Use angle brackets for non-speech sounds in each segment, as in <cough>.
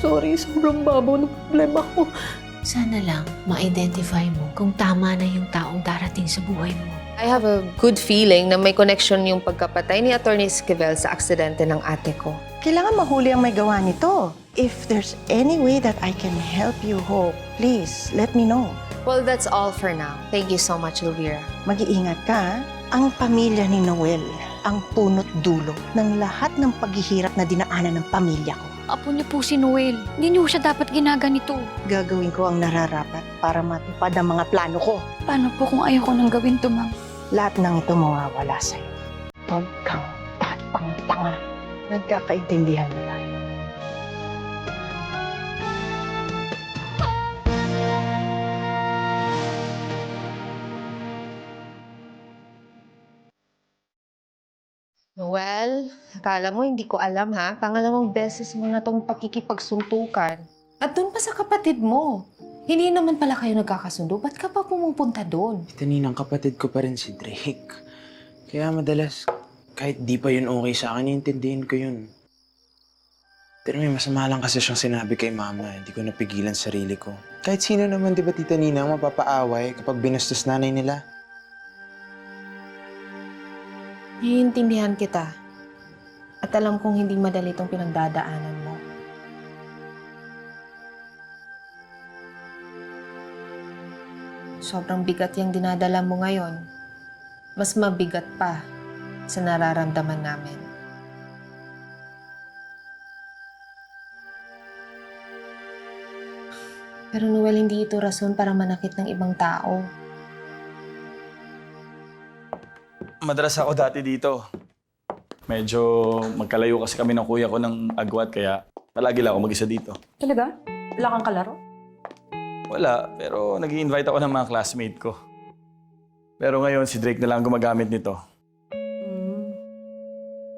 sorry. Sobrang babaw ng problema ko. Sana lang ma-identify mo kung tama na yung taong darating sa buhay mo. I have a good feeling na may connection yung pagkapatay ni Attorney Esquivel sa aksidente ng ate ko. Kailangan mahuli ang may gawa nito. If there's any way that I can help you, Hope, please let me know. Well, that's all for now. Thank you so much, Elvira. Mag-iingat ka? Ang pamilya ni Noel ang punot dulo ng lahat ng paghihirap na dinaanan ng pamilya ko. Apo niyo po si Noel. Hindi niyo siya dapat ginaganito. Gagawin ko ang nararapat para matupad ang mga plano ko. Paano po kung ayaw ko nang gawin to, ma'am? Lahat ng ito mawawala sa'yo. Huwag kang tatang-tanga. Nagkakaintindihan na akala mo hindi ko alam ha. Pangalawang beses mo na tong pakikipagsuntukan. At doon pa sa kapatid mo. Hindi naman pala kayo nagkakasundo. Ba't ka pa pumupunta doon? Ito ninang kapatid ko pa rin si Drake. Kaya madalas, kahit di pa yun okay sa akin, intindihin ko yun. Pero may masama lang kasi siyang sinabi kay mama. Hindi ko napigilan sarili ko. Kahit sino naman, di ba tita Ninang, mapapaaway kapag binastos nanay nila? Naiintindihan kita. At alam kong hindi madali itong pinagdadaanan mo. Sobrang bigat yung dinadala mo ngayon. Mas mabigat pa sa nararamdaman namin. Pero Noel, hindi ito rason para manakit ng ibang tao. Madalas ako dati dito. Medyo magkalayo kasi kami ng kuya ko ng agwat kaya palagi lang ako mag-isa dito. Talaga? Wala kang kalaro? Wala, pero nag invite ako ng mga classmate ko. Pero ngayon si Drake na lang gumagamit nito. Hmm.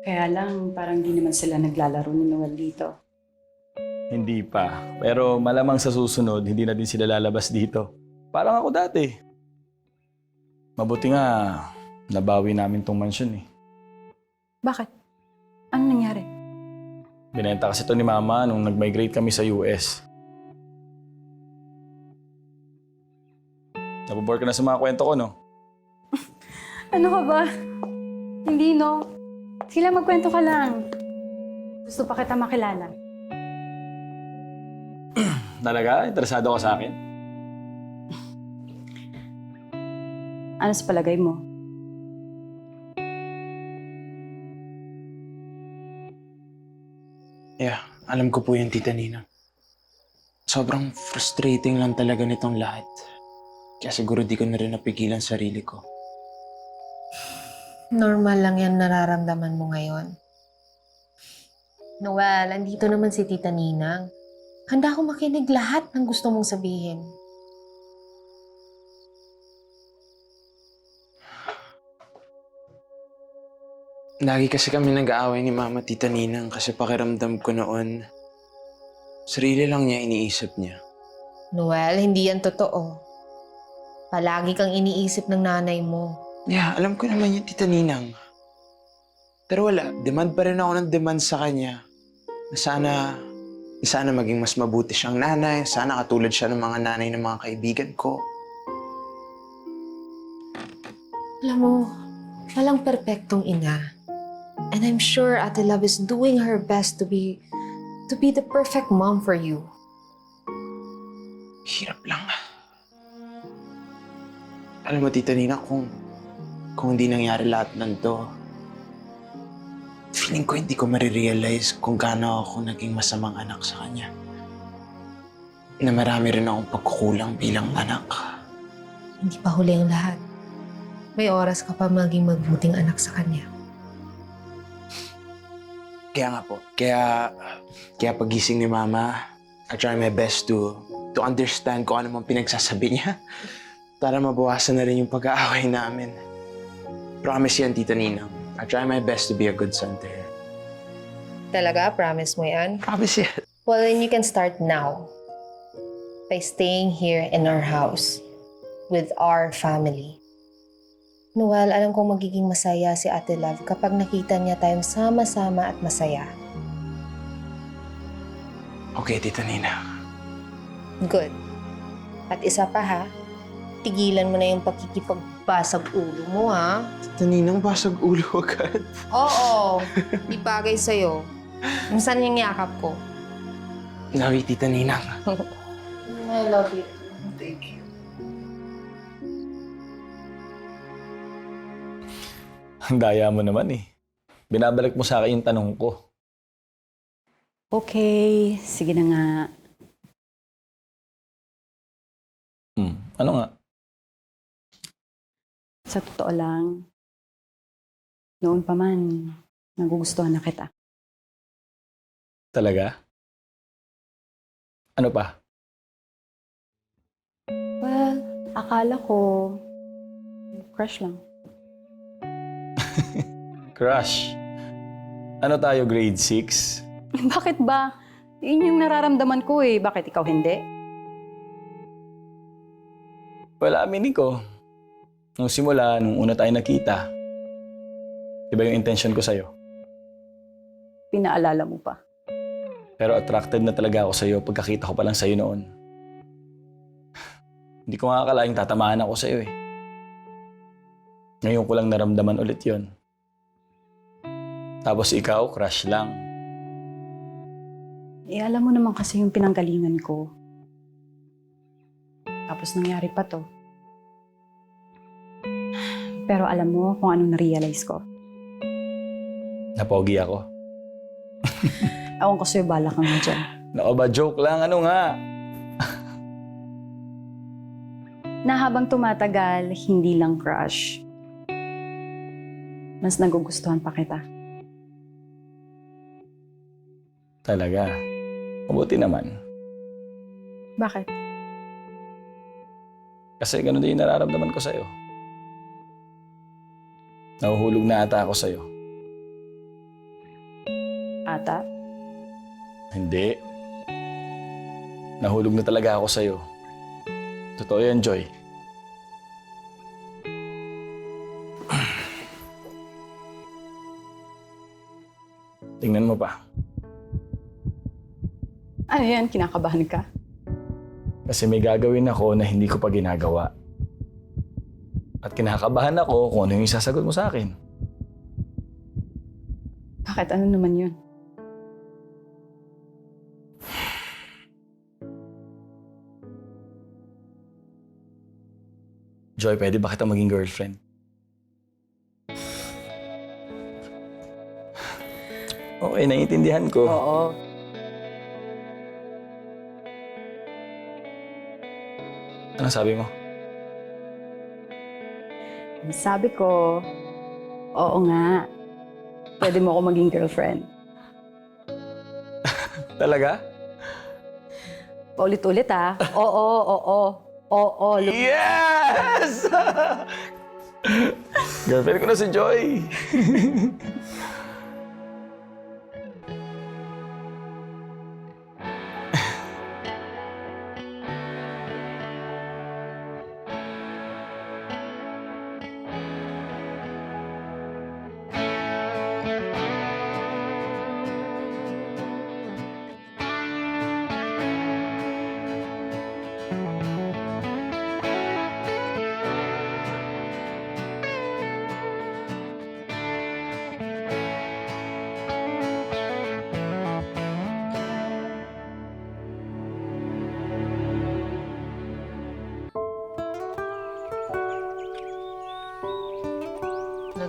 Kaya lang, parang di naman sila naglalaro ni Noel dito. Hindi pa. Pero malamang sa susunod, hindi na din sila lalabas dito. Parang ako dati. Mabuti nga, nabawi namin tong mansion eh. Bakit? Ano nangyari? Binenta kasi to ni Mama nung nag-migrate kami sa US. Nabobore ka na sa mga kwento ko, no? <laughs> Ano ka ba? Hindi, no? Sila magkwento ka lang. Gusto pa kita makilala. <clears throat> Talaga? Interesado ka sa akin? Ano sa palagay mo? Yeah, alam ko po yun, tita Ninang. Sobrang frustrating lang talaga nitong lahat. Kaya siguro di ko na rin napigilan sarili ko. Normal lang yan nararamdaman mo ngayon. Noel, andito naman si Tita Ninang. Handa akong makinig lahat ng gusto mong sabihin. Lagi kasi kami nag-aaway ni Mama Tita Ninang kasi pakiramdam ko noon, sarili lang niya iniisip niya. Noel, hindi yan totoo. Palagi kang iniisip ng nanay mo. Yeah, alam ko naman yun, Tita Ninang. Pero wala, demand pa rin ako ng demand sa kanya. Na sana, na sana maging mas mabuti siyang nanay, sana katulad siya ng mga nanay ng mga kaibigan ko. Alam mo, walang perpektong ina. And I'm sure Ate Love is doing her best to be to be the perfect mom for you. Hirap lang. Alam mo, Tita Nina, kung, kung hindi nangyari lahat ng to, feeling ko hindi ko marirealize kung gaano ako naging masamang anak sa kanya. Na marami rin akong pagkukulang bilang anak. Hindi pa huli ang lahat. May oras ka pa maging magbuting anak sa kanya. Kaya nga po, kaya, kaya pagising ni Mama, I try my best to, to understand kung ano man pinagsasabi niya <laughs> para mabawasan na rin yung pag-aaway namin. Promise yan, Tita Ninang. I try my best to be a good son to her. Talaga? Promise mo yan? Promise yan. Well, then you can start now. By staying here in our house. With our family. Noel, alam kong magiging masaya si Ate Love kapag nakita niya tayong sama-sama at masaya. Okay, Tita Nina. Good. At isa pa ha, tigilan mo na yung pakikipagbasag ulo mo ha. Tita Ninang basag ulo agad. Oo, <laughs> di bagay sa'yo. Minsan yung yakap ko. Love you, Tita Ninang. <laughs> I love you. Thank you. <laughs> Ang daya mo naman eh. Binabalik mo sa akin yung tanong ko. Okay, sige na nga. Hmm, ano nga? Sa totoo lang, noon pa man, nagugustuhan na kita. Talaga? Ano pa? Well, akala ko, crush lang. Crush. Ano tayo, grade 6? <laughs> Bakit ba? Yun yung nararamdaman ko eh. Bakit ikaw hindi? Wala, aminin ko. Nung simula, nung una tayo nakita, iba yung intention ko sa'yo. Pinaalala mo pa. Pero attracted na talaga ako sa'yo pagkakita ko pa lang sa'yo noon. <sighs> Hindi ko nga akalaing tatamaan ako sa'yo eh. Ngayon ko lang naramdaman ulit yon. Tapos ikaw, crush lang. Eh, alam mo naman kasi yung pinanggalingan ko. Tapos nangyari pa to. Pero alam mo kung anong na-realize ko. Napogi ako. Ewan ko sa'yo, bala ka nga dyan. Nako ba, joke lang. Ano nga? Na habang tumatagal, hindi lang crush. Mas nagugustuhan pa kita. Talaga. Mabuti naman. Bakit? Kasi ganun din yung nararamdaman ko sa'yo. Nahuhulog na ata ako sa'yo. Ata? Hindi. Nahulog na talaga ako sa'yo. Totoo yan, Joy. <clears throat> Tingnan mo pa. Ano yan? Kinakabahan ka? Kasi may gagawin ako na hindi ko pa ginagawa. At kinakabahan ako kung ano yung isasagot mo sa akin. Bakit? Ano naman yun? Joy, pwede ba kita maging girlfriend? Okay, naiintindihan ko. Oo. Ano sabi mo? Sabi ko, oo nga. Pwede mo ako maging girlfriend. <laughs> Talaga? Paulit-ulit ah. Oo, oo, oo. Lu- Yes! <laughs> Girlfriend ko na si Joy. <laughs>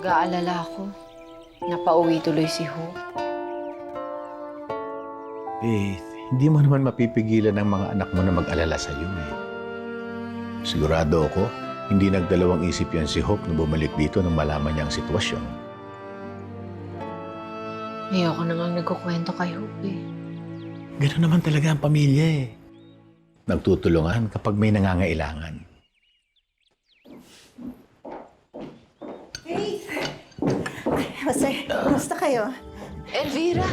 Nag-aalala ako. Napauwi tuloy si Ho. Faith, hindi mo naman mapipigilan ng mga anak mo na mag-alala sa iyo eh. Sigurado ako, hindi nagdalawang isip yan si Hope na bumalik dito nang malaman niya ang sitwasyon. Ayoko na nga nagkukwento kay Hope eh. Ganun naman talaga ang pamilya eh. Nagtutulungan kapag may nangangailangan. Jose, kumusta kayo? Elvira!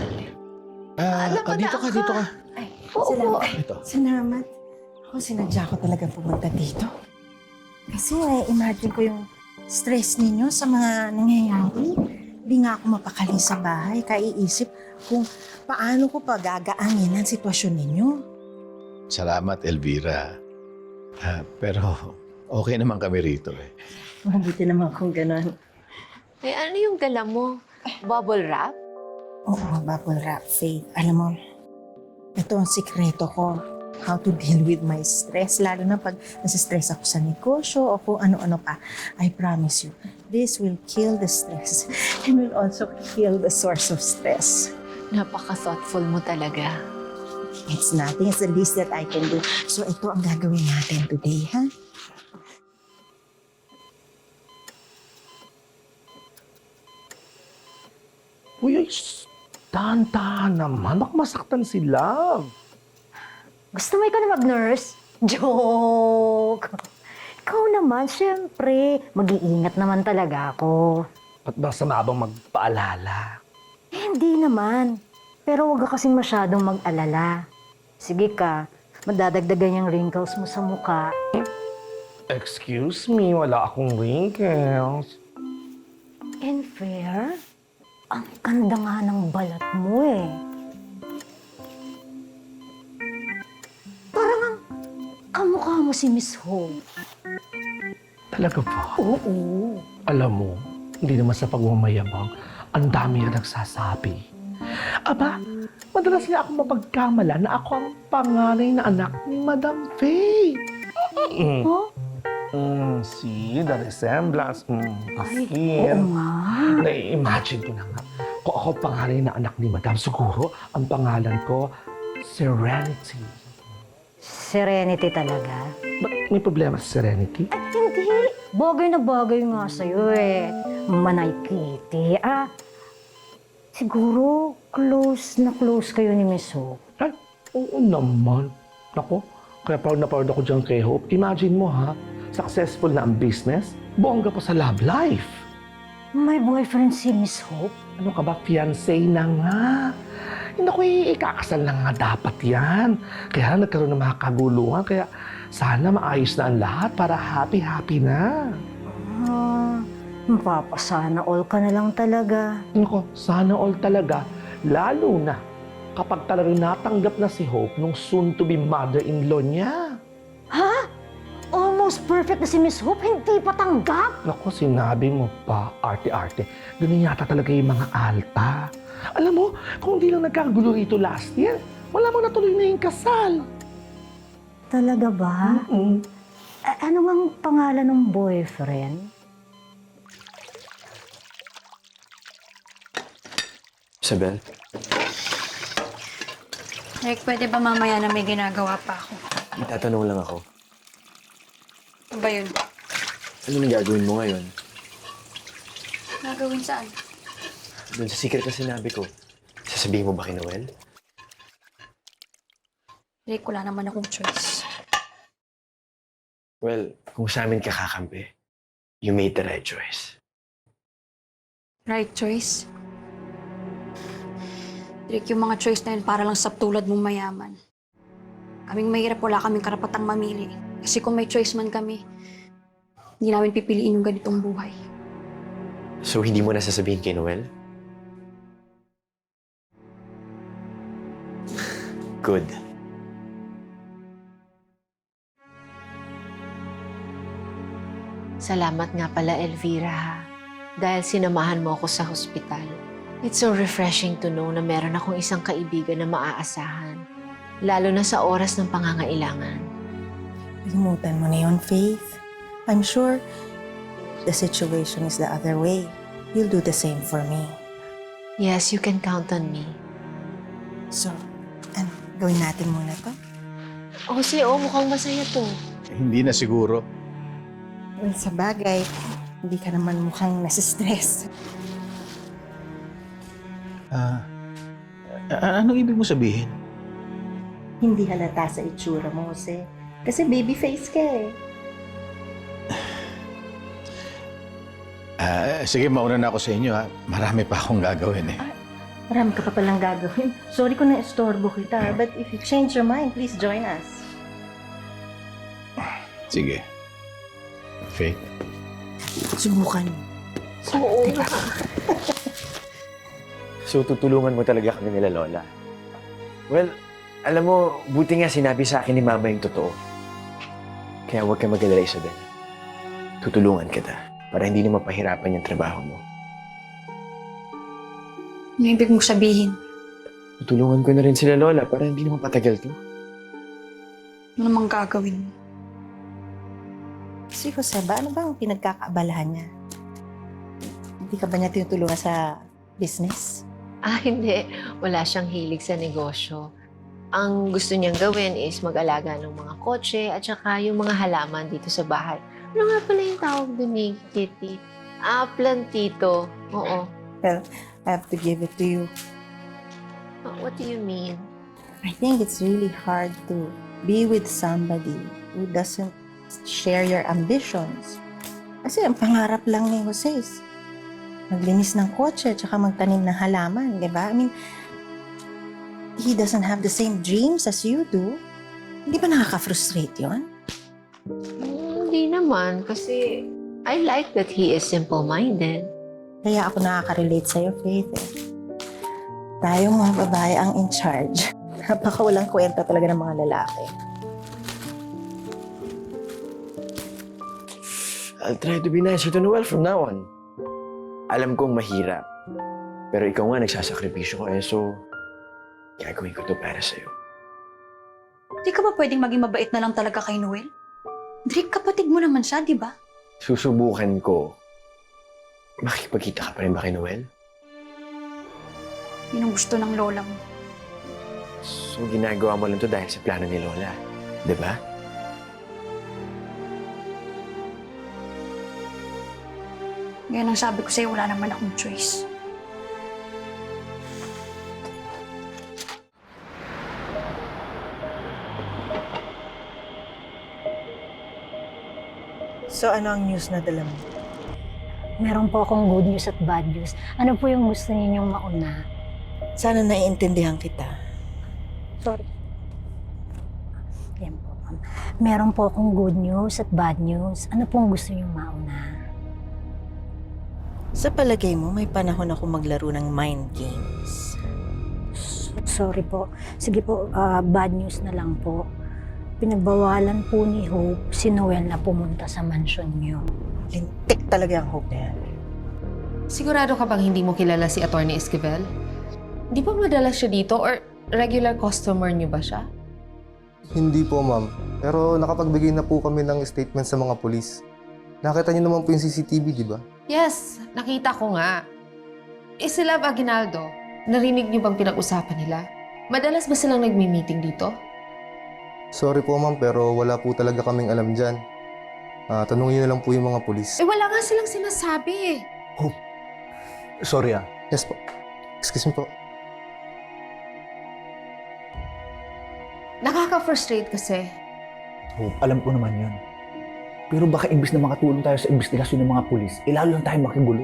Ah, ah, dito ka, dito ka. Ay, salamat. Ito. Salamat. Ako, sinadya ko talaga pumunta dito. Kasi eh, imagine ko yung stress ninyo sa mga nangyayari. Di nga ako mapakali sa bahay, kaiisip kung paano ko pagagaangin ang sitwasyon ninyo. Salamat, Elvira. Ah, pero okay naman kami rito eh. Mabuti naman kung gano'n. Eh, ano yung dala mo? Bubble wrap? Oo, bubble wrap, Faith. Alam mo, ito ang sikreto ko. How to deal with my stress. Lalo na pag nasistress ako sa negosyo o kung ano-ano pa. I promise you, this will kill the stress <laughs> and will also kill the source of stress. Napaka-thoughtful mo talaga. It's nothing. It's the least that I can do. So ito ang gagawin natin today, ha? Uy, dahan-dahan naman. Baka masaktan sila. Gusto mo ikaw na mag-nurse? <laughs> Joke! Ikaw naman, syempre. Mag-iingat naman talaga ako. At basta mabang magpaalala. Eh, hindi naman. Pero huwag ka kasing masyadong mag-alala. Sige ka, madadagdagan yung wrinkles mo sa mukha. Excuse me, wala akong wrinkles. And fair, ang ganda nga ng balat mo eh. Parang ang kamukha mo si Miss Ho. Talaga ba? Oo. Alam mo, hindi naman sa pagmamayabang, ang dami na nagsasabi. Aba, madalas nga ako mapagkamala na ako ang panganay na anak ni Madam Faye. Mm. Huh? Mm, see, the resemblance. Mm, Oo afir. nga. Na-imagine ko na nga. Ako panganay na anak ni Madam, siguro ang pangalan ko, Serenity. Serenity talaga. Ba't may problema sa Serenity? At hindi. Bagay na bagay nga sa'yo eh. Manay Kitty. Ah, siguro close na close kayo ni Miss Ho. Ay, oo naman. Nako, kaya proud na proud ako dyan kay Hope. Imagine mo ha, successful na ang business, bongga pa sa love life. May boyfriend si Miss Hope? Ano ka ba, fiancé na nga. Hindi ko ikakasal na nga dapat yan. Kaya nagkaroon ng mga kaguluhan, kaya sana maayos na ang lahat para happy-happy na. Ah, mapapasana all ka na lang talaga. Nako, sana all talaga, lalo na kapag talagang natanggap na si Hope nung soon-to-be mother-in-law niya. Almost perfect na si Miss Hope, hindi pa tanggap. Naku, sinabi mo pa, arte-arte. Ganun yata talaga yung mga alta. Alam mo, kung di lang nagkagulo rito last year, wala mo natuloy na yung kasal. Talaga ba? Mm. A- ano ang pangalan ng boyfriend? Isabel, Like, pwede ba mamaya na may ginagawa pa ako? may tatanong lang ako. Ba yun? Ano nang gagawin mo ngayon? Gagawin saan? Doon sa secret na sinabi ko. Sasabihin mo ba kay Noel? Like, wala naman akong choice. Well, kung sa amin ka kakampi, you made the right choice. Right choice? Rick, yung mga choice na yun para lang sa tulad mong mayaman. Kaming mahirap, wala kaming karapatang mamili. Kasi kung may choice man kami, hindi namin pipiliin yung ganitong buhay. So, hindi mo na sasabihin kay Noel? <laughs> Good. Salamat nga pala, Elvira, ha? Dahil sinamahan mo ako sa hospital. It's so refreshing to know na meron akong isang kaibigan na maaasahan. Lalo na sa oras ng pangangailangan. Limutan mo na yun, Faith. I'm sure the situation is the other way. You'll do the same for me. Yes, you can count on me. So, ano, gawin natin muna to? O kasi, oh, mukhang masaya to. Hindi na siguro. Well, sa bagay, hindi ka naman mukhang nasistress. Ah, a- anong ibig mo sabihin? Hindi halata sa itsura mo, Jose. Kasi baby face ka eh. Ah, sige, mauna na ako sa inyo ha. Marami pa akong gagawin eh. Marami ka pa palang gagawin. Sorry kung na-estorbo kita, but if you change your mind, please join us. Sige. Faith, Subukan mo. Oo. Teka. So, tutulungan mo talaga kami nila, Lola. Well, alam mo, buti nga sinabi sa akin ni Mama yung totoo. Kaya huwag ka mag-alala, Isabel. Tutulungan kita para hindi na mapahirapan yung trabaho mo. Ano ibig mong sabihin? Tutulungan ko na rin sila, Lola, para hindi na mapatagal to. Ano namang gagawin mo? Si Jose ba, ano bang pinagkakaabalahan niya? Hindi ka ba niya tinutulungan sa business? Ah, hindi. Wala siyang hilig sa negosyo. Ang gusto niyang gawin is mag-alaga ng mga kotse at saka yung mga halaman dito sa bahay. Ano nga pala yung tawag doon ni Kitty? Ah, plantito. Oo. I have to give it to you. Ah, What do you mean? I think it's really hard to be with somebody who doesn't share your ambitions. Kasi ang pangarap lang ni Jose is maglinis ng kotse tsaka magtanim ng halaman, di ba? I mean, he doesn't have the same dreams as you do. Hindi ba nakaka-frustrate yun? Hmm, Hindi naman, kasi I like that he is simple-minded. Kaya ako nakaka-relate sa'yo, Faith. Eh. Tayong mga babae ang in charge. <laughs> Napaka walang kwenta talaga ng mga lalaki. I'll try to be nicer to Noel from now on. Alam kong mahirap. Pero ikaw nga nagsasakripisyo ko eh, so gagawin ko to para sa'yo. Di ka ba pwedeng maging mabait na lang talaga kay Noel? Drake, kapatid mo naman siya, di ba? Susubukan ko. Makikipagkita ka pa rin ba kay Noel? Yun ang gusto ng lola mo. So ginagawa mo lang to dahil sa plano ni Lola. Di ba? Ngayon ang sabi ko sa'yo, wala naman akong choice. So ano ang news na dala mo? Meron po akong good news at bad news. Ano po yung gusto ninyong mauna? Sana naiintindihan kita. Sorry. Yan po, ma'am. Meron po akong good news at bad news. Ano pong gusto ninyong mauna? Sa palagay mo, may panahon ako maglaro ng mind games. Sorry po. Sige po, ah, bad news na lang po. Pinagbawalan po ni Hope si Noel na pumunta sa mansion niyo. Lintik talaga ang hope na yan. Sigurado ka bang hindi mo kilala si Attorney Esquivel? Di ba madalas siya dito or regular customer niyo ba siya? Hindi po, ma'am. Pero nakapagbigay na po kami ng statement sa mga pulis. Nakita niyo naman po yung CCTV, di ba? Yes, nakita ko nga. Eh si Love Aguinaldo, narinig niyo bang pinag-usapan nila? Madalas ba silang nagmi-meeting dito? Sorry po, ma'am, pero wala po talaga kaming alam dyan. Ah, tanungin niyo na lang po yung mga pulis. Eh wala nga silang sinasabi eh. Sorry ah. Yes po. Excuse me po. Nakaka-frustrate kasi. Hope, alam ko naman yun. Pero baka imbis na makatulong tayo sa investigasyon ng mga pulis, eh lalo lang tayo makigulo.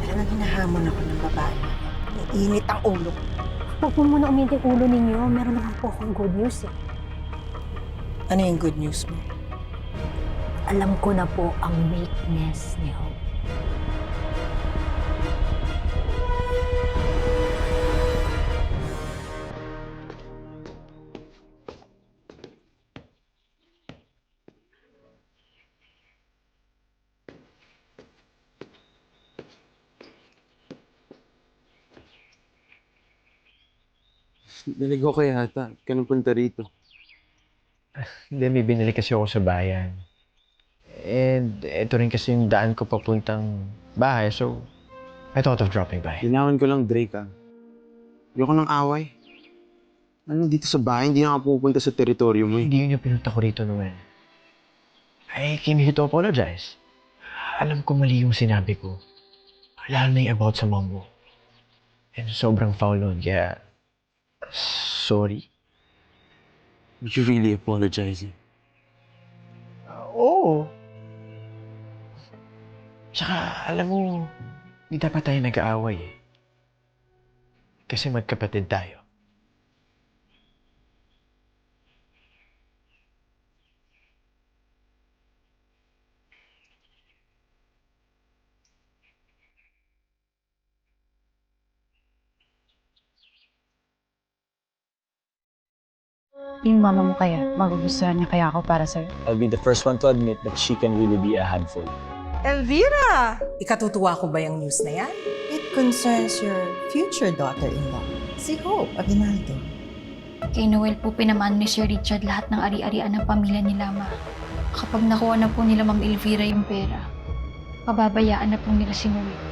Talagang hinahamon ako ng babae. Init ang ulo. Huwag po muna uminting ulo ninyo. Meron naman po akong good news eh. Ano yung good news mo? Alam ko na po ang weakness ni Hope. Naligo ko yata. Kanong punta rito. <laughs> Hindi, may binili kasi ako sa bayan. And ito rin kasi yung daan ko papuntang bahay, so I thought of dropping by. Linawan ko lang, Drake ah. Ayoko ng away. Ano, dito sa bahay, hindi na ako pupunta sa teritoryo mo eh. Hindi yun yung pinunta ko rito, Noel. I came here to apologize. Alam ko mali yung sinabi ko. Lalo na yung about sa mom mo. And sobrang foul nun, kaya... Sorry. You really apologizing. Oo. Tsaka, alam mo, hindi dapat tayo nag-aaway eh. Kasi magkapatid tayo. Yung mama mo kaya, magugustuhan niya kaya ako para sa'yo? I'll be the first one to admit that she can really be a handful. Elvira! Ikatutuwa ko ba yung news na yan? It concerns your future daughter-in-law, si Hope Aguinaldo. Kay Noel po pinamaan ni Sir Richard lahat ng ari-arian ng pamilya nila, ma. Kapag nakuha na po nila Ma'am Elvira yung pera, pababayaan na po nila si Noel.